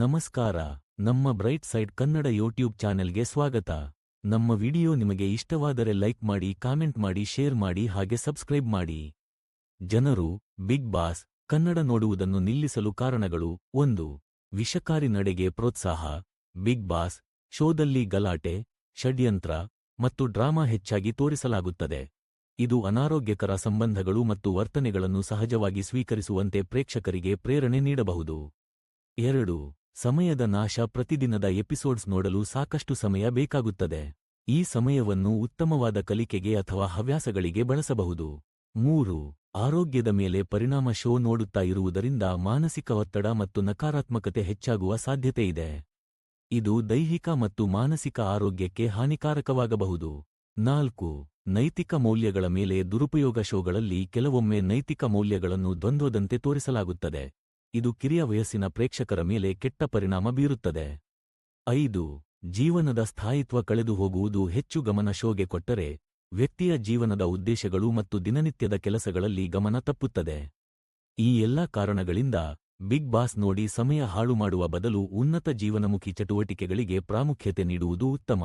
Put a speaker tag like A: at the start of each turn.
A: ನಮಸ್ಕಾರ, ನಮ್ಮ bright side Kannada YouTube ಚಾನೆಲ್ಗೆ ಸ್ವಾಗತ. ನಮ್ಮ ವಿಡಿಯೋ ನಿಮಗೆ ಇಷ್ಟವಾದರೆ ಲೈಕ್ ಮಾಡಿ, ಕಾಮೆಂಟ್ ಮಾಡಿ, ಶೇರ್ ಮಾಡಿ ಹಾಗೆ ಸಬ್ಸ್ಕ್ರೈಬ್ ಮಾಡಿ. ಜನರು, ಬಿಗ್ ಬಾಸ್, ಕನ್ನಡ ನೋಡುವುದನ್ನು ನಿಲ್ಲಿಸಲು ಕಾರಣಗಳು ಒಂದು, ವಿಷಕಾರಿ ನಡೆಗೆ ಪ್ರೋತ್ಸಾಹ, ಬಿಗ್ ಬಾಸ್, ಶೋದಲ್ಲಿ ಗಲಾಟೆ, ಷಡ್ಯಂತ್ರ ಮತ್ತು ಡ್ರಾಮಾ ಹೆಚ್ಚಾಗಿ ತೋರಿಸಲಾಗುತ್ತದೆ. ಇದು ಅನಾರೋಗ್ಯಕರ ಸಂಬಂಧಗಳು ಮತ್ತು ವರ್ತನೆಗಳನ್ನು ಸಹಜವಾಗಿ ಸ್ವೀಕರಿಸುವಂತೆ ಪ್ರೇಕ್ಷಕರಿಗೆ ಪ್ರೇರಣೆ ನೀಡಬಹುದು. ಎರಡು ಸಮಯದ ನಾಶ ಪ್ರತಿದಿನದ ಎಪಿಸೋಡ್ಸ್ ನೋಡಲು ಸಾಕಷ್ಟು ಸಮಯ ಬೇಕಾಗುತ್ತದೆ. ಈ ಸಮಯವನ್ನು ಉತ್ತಮವಾದ ಕಲಿಕೆಗೆ ಅಥವಾ ಹವ್ಯಾಸಗಳಿಗೆ ಬಳಸಬಹುದು. ಮೂರು, ಆರೋಗ್ಯದ ಮೇಲೆ ಪರಿಣಾಮ ಶೋ ನೋಡುತ್ತಾ ಇರುವುದರಿಂದ ಮಾನಸಿಕ ಒತ್ತಡ ಮತ್ತು ನಕಾರಾತ್ಮಕತೆ ಹೆಚ್ಚಾಗುವ ಸಾಧ್ಯತೆಯಿದೆ ಇದು ದೈಹಿಕ ಮತ್ತು ಮಾನಸಿಕ ಆರೋಗ್ಯಕ್ಕೆ ಹಾನಿಕಾರಕವಾಗಬಹುದು. ನಾಲ್ಕು, ನೈತಿಕ ಮೌಲ್ಯಗಳ ಮೇಲೆ ದುರುಪಯೋಗ ಶೋಗಳಲ್ಲಿ ಕೆಲವೊಮ್ಮೆ ನೈತಿಕ ಮೌಲ್ಯಗಳನ್ನು ದ್ವಂದ್ವದಂತೆ ತೋರಿಸಲಾಗುತ್ತದೆ. ಇದು ಕಿರಿಯ ವಯಸ್ಸಿನ ಪ್ರೇಕ್ಷಕರ ಮೇಲೆ ಕೆಟ್ಟ ಪರಿಣಾಮ ಬೀರುತ್ತದೆ. ಐದು, ಜೀವನದ ಸ್ಥಾಯಿತ್ವ ಕಳೆದು ಹೋಗುವುದು ಹೆಚ್ಚು ಗಮನ ಶೋಗೆ ಕೊಟ್ಟರೆ, ವ್ಯಕ್ತಿಯ ಜೀವನದ ಉದ್ದೇಶಗಳು ಮತ್ತು ದಿನನಿತ್ಯದ ಕೆಲಸಗಳಲ್ಲಿ ಗಮನ ತಪ್ಪುತ್ತದೆ. ಈ ಎಲ್ಲಾ ಕಾರಣಗಳಿಂದ, ಬಿಗ್ ಬಾಸ್ ನೋಡಿ ಸಮಯ ಹಾಳು ಮಾಡುವ ಬದಲು ಉನ್ನತ ಜೀವನಮುಖಿ ಚಟುವಟಿಕೆಗಳಿಗೆ ಪ್ರಾಮುಖ್ಯತೆ ನೀಡುವುದು ಉತ್ತಮ.